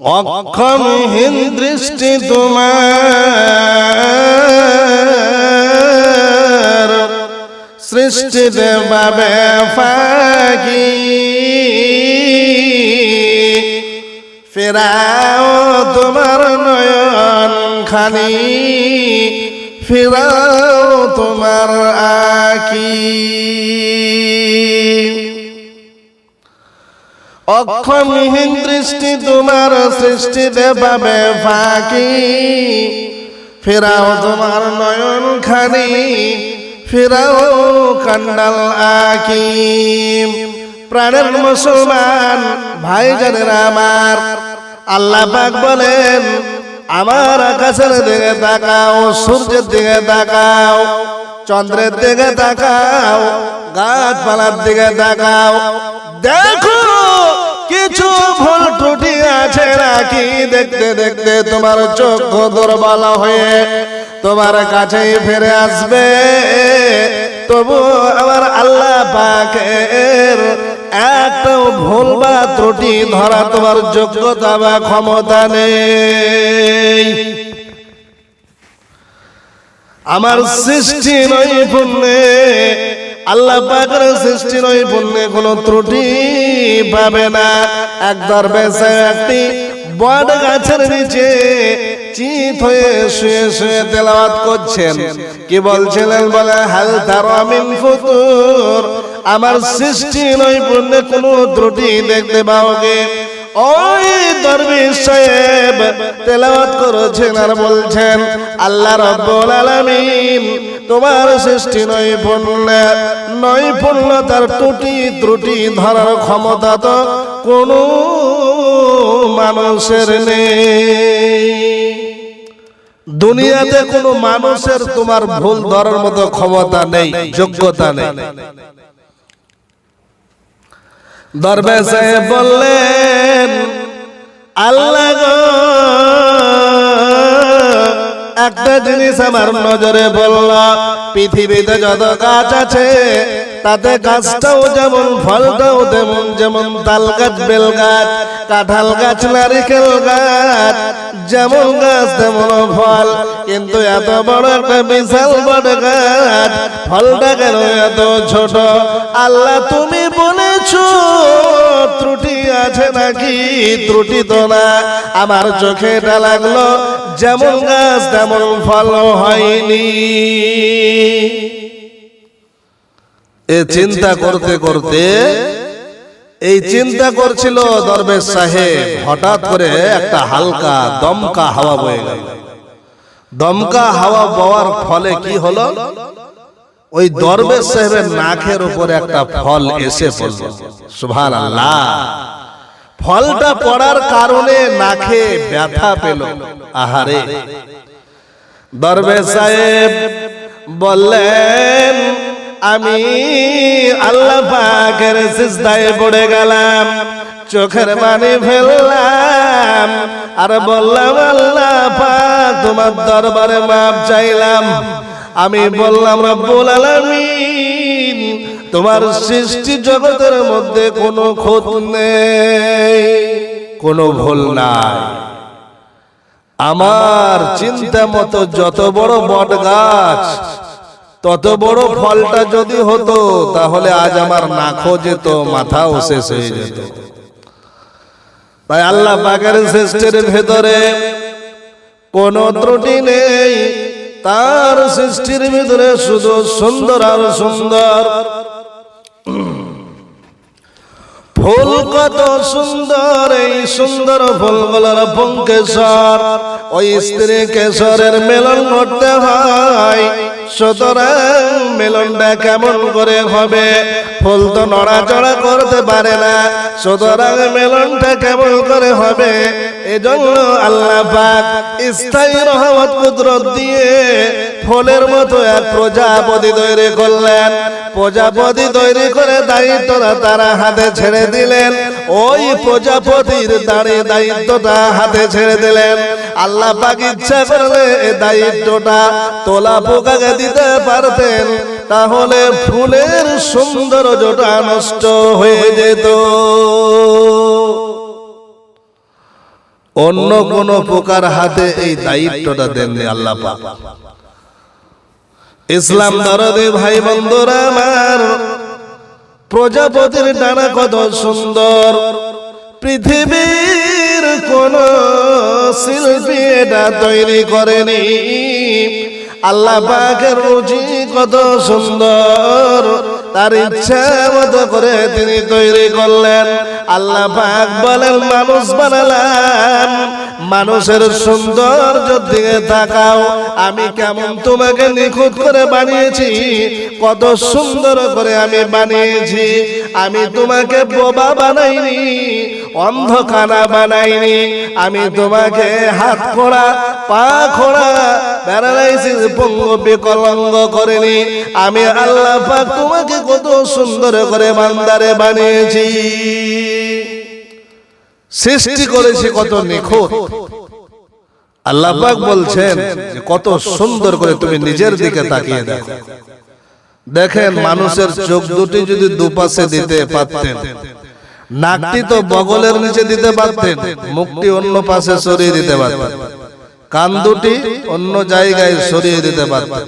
অক্ষমহীন দৃষ্টি তোমার। সৃষ্টি দেবাবে ফাঁকি ফেরাও তোমার নয়ন খানি। ফেরাও তোমার আকি। অক্ষমহীন দৃষ্টি তোমার সৃষ্টি দেবাবে ফাঁকি ফেরাও তোমার নয়ন খানি ফেরাও কান্ডাল আকি। প্রাণের মুসলমান ভাই জানেরা আমার, আল্লাহ পাক বলেন, আমার আকাশের দিকে তাকাও, সূর্যের দিকে তাকাও, চন্দ্রের দিকে তাকাও, গাছপালার দিকে তাকাও। দেখো কিছু ভুল ত্রুটি আছে নাকি? দেখতে দেখতে তোমার চোখ দুর্বল হয়ে তোমার কাছেই ফিরে আসবে। তবু আমার আল্লাহ পাকের একটা ভুল বা ত্রুটি ধরা তোমার যোগ্যতা বা ক্ষমতা নেই। আমার সৃষ্টি নৈপুণ্যে আল্লাহ পাকের সৃষ্টি নৈপুণ্যে কোনো ত্রুটি পাবে না। এক দরবেশে একটি বট গাছের নিচে চিত হয়ে শুয়ে শুয়ে তেলাওয়াত করছেন। কি বলছিলেন? বলে, হাল আমিন ফুতুর। আমার সৃষ্টি নৈপুণ্যে কোনো ত্রুটি দেখতে পাওগে। ওই দরবেশ সাহেব তেলাওয়াত করেছেন আর বলছেন, আল্লাহ রব্বুল আলামিন তোমার সৃষ্টি নৈপুণ্য নৈপুণ্যতার ত্রুটি ত্রুটি ধরার ক্ষমতা তো কোনো মানুষের নেই। দুনিয়াতে কোনো মানুষের তোমার ভুল ধরার মতো ক্ষমতা নেই, যোগ্যতা নেই। সাহেব বললেন, আল্লাহ একটা জিনিস আমার নজরে বলল, পৃথিবীতে যত গাছ আছে, তাতে গাছটাও যেমন ফলটাও তেমন যেমন তাল গাছ বেল গাছ কাঁঠাল গাছ নারিকেল গাছ যেমন গাছ তেমন ফল। কিন্তু এত বড় একটা বিশাল বড় গাছ, ফলটা কেন এত ছোট? আল্লাহ তুমি বলেছ, ত্রুটি আছে নাকি? ত্রুটি তো না। আমার চোখে এটা লাগল যেমন গাছ, তেমন ফল হয়নি। এ চিন্তা করতে করতে, এই চিন্তা করছিল দরবেশ সাহেব। হঠাৎ করে একটা হালকা দমকা হাওয়া বয়ে গেল। দমকা হাওয়া বওয়ার ফলে কি হলো? ওই দরবেশ সাহেবের নাকের উপরে একটা ফল এসে পড়ল। সুভান আল্লাহ ফলটা পড়ার কারণে নাকে ব্যথা পেল। আহারে। দরবে সাহেব বললেন আমি আল্লাহ পাকের সিজদায় পড়ে গেলাম চোখের পানি ফেললাম আর বললাম আল্লাহ পাক তোমার দরবারে মাপ চাইলাম। আমি বললাম রব্বুল আলামিন তোমার সৃষ্টি জগতের মধ্যে কোনো খোঁজ নেই, কোনো ভুল নাই। আমার চিন্তা মতো যত বড় বট গাছ, তত বড় ফলটা যদি হতো, তাহলে আজ আমার নাখো যেত, মাথাও শেষ হয়ে যেত। তাই আল্লাহ পাকের সৃষ্টির ভেতরে কোন ত্রুটি নেই। তার সৃষ্টির ভিতরে শুধু সুন্দর আর সুন্দর। ফুল কত সুন্দর, এই সুন্দর ফুলগুলোর পঙ্কেশ্বর ওই স্ত্রী কেশরের মেলন করতে হয়। সুতরাং মেলনটা কেমন করে হবে? ফুল তো নড়াচড়া করতে পারে না। সুতরাং মেলনটা কেমন করে হবে? এজন্য আল্লাহ পাক স্থায়ী রহমত কুদরত দিয়ে ফলের মতো এক প্রজাপতি তৈরি করলেন। প্রজাপতি তৈরি করে দায়িত্বটা তারা হাতে ছেড়ে দিলেন। ওই প্রজাপতির দাঁড়িয়ে দায়িত্বটা হাতে ছেড়ে দিলেন। আল্লাহ পাক ইচ্ছা করলে দায়িত্বটা তোলা পোকাকে দিতে পারতেন, তাহলে ফুলের সুন্দর সৌন্দর্যটা নষ্ট হয়ে যেত। অন্য কোন প্রকার হাতে এই দায়িত্বটা দেননি আল্লাহ পাক। ইসলাম দরদে ভাই বন্ধুরা আমার, প্রজাপতির ডানা কত সুন্দর। পৃথিবীর কোন শিল্পী এটা তৈরি করেনি। আল্লাহ পাকের রুচি কত সুন্দর। তার ইচ্ছা মতো করে তিনি তৈরি করলেন। আল্লাহ পাক বলেন, মানুষ বানালাম, মানুষের সৌন্দর্য দিকে তাকাও। আমি কেমন তোমাকে নিখুঁত করে বানিয়েছি, কত সুন্দর করে আমি বানিয়েছি। আমি তোমাকে বোবা বানাইনি, অন্ধকানা বানাইনি। আমি তোমাকে হাত খোড়া, পা খোড়া প্যারালাইসিস পঙ্গ বিকলঙ্গ করেনি। আমি আল্লাহ পাক তোমাকে কত সুন্দর করে বান্দারে বানিয়েছি। সৃষ্টি করেছি কত নিখুঁত। আল্লাহ পাক বলছেন যে কত সুন্দর করে তুমি নিজের দিকে তাকিয়ে দেখো। দেখেন মানুষের চোখ দুটি যদি দুপাশে দিতে পারতেন, নাকটি তো বগলের নিচে দিতে পারতেন, মুখটি অন্য পাশে সরিয়ে দিতে পারতেন। কান দুটি অন্য জায়গায় সরিয়ে দিতে পারতেন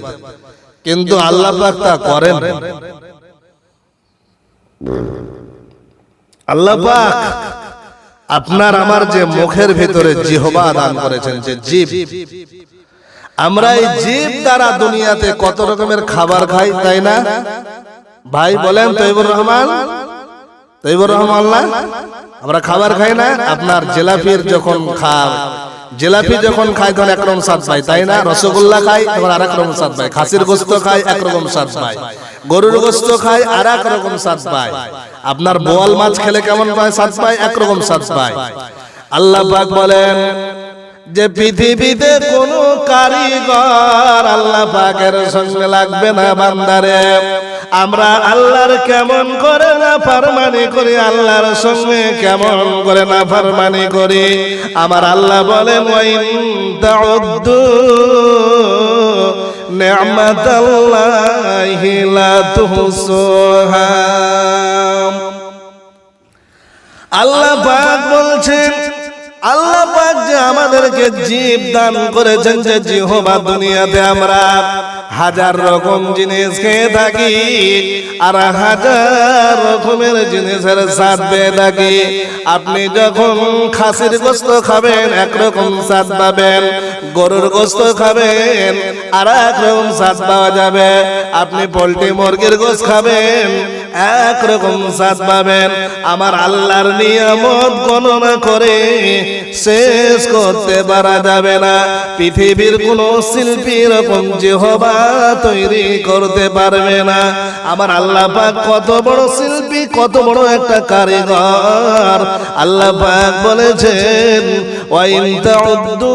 কিন্তু আল্লাহ তা করেন। আল্লাহ আপনার আমার যে মুখের ভিতরে জিহবা দান করেছেন, যে জীব। আমরা এই জীব দ্বারা দুনিয়াতে কত রকমের খাবার খাই, তাই না? ভাই বলেন, তৈবুর রহমান। তৈবুর রহমান আমরা খাবার খাই না? আপনার জেলাপির যখন খাও জেলাপি যখন খায় তখন একরকম স্বাদ পায় তাই না? রসগোল্লা খায় তখন আর এক রকম স্বাদ পায়। খাসির গোস্ত খায় একরকম স্বাদ পায়। গরুর গোস্ত খায় আর এক রকম স্বাদ পায়। আপনার বোয়াল মাছ খেলে কেমন পায়? স্বাদ পায় একরকম স্বাদ পায়। আল্লাহ পাক বলেন যে পৃথিবীতে কোন কারিগর আল্লাহ পাকের সঙ্গে লাগবে না বান্দারে। আমরা আল্লাহর কেমন করে না ফারমানি করি, আল্লাহর সঙ্গে কেমন করে না ফারমানি করি? আমার আল্লাহ বলেন, ওয়াইন তাউদ্দু নি'মাতাল্লাহি লা তুহসুহা। আল্লাহ পাক বলছেন আল্লাহ পাক যে আমাদেরকে জীব দান করেছেন যে জিহবা দুনিয়াতে আমরা হাজার রকম জিনিস খেয়ে থাকি আর হাজার রকমের জিনিসের স্বাদ পেয়ে থাকি। আপনি যখন খাসির গোস্ত খাবেন, একরকম স্বাদ পাবেন, গরুর গোস্ত খাবেন আর এক রকম স্বাদ পাওয়া যাবে। আপনি পোলট্রি মুরগির গোস্ত খাবেন একরকম স্বাদ পাবেন। আমার আল্লাহর নিয়ামত গণনা করে শেষ করতে পারা যাবে না। পৃথিবীর কোন শিল্পী রকম হবা তৈরি করতে পারবে না। আমার আল্লাহ পাক কত বড় শিল্পী, কত বড় একটা কারিগর। আল্লাহ পাক বলেছেন, ওয়াইন তাউদ্দু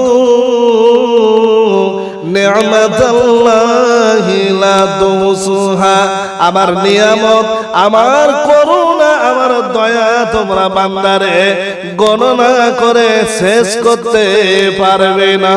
নি'মাতাল্লাহি লা তুহসুহা আমার নিয়ামত আমার করুণা আমার দয়া তোমরা বান্দারে গণনা করে শেষ করতে পারবে না।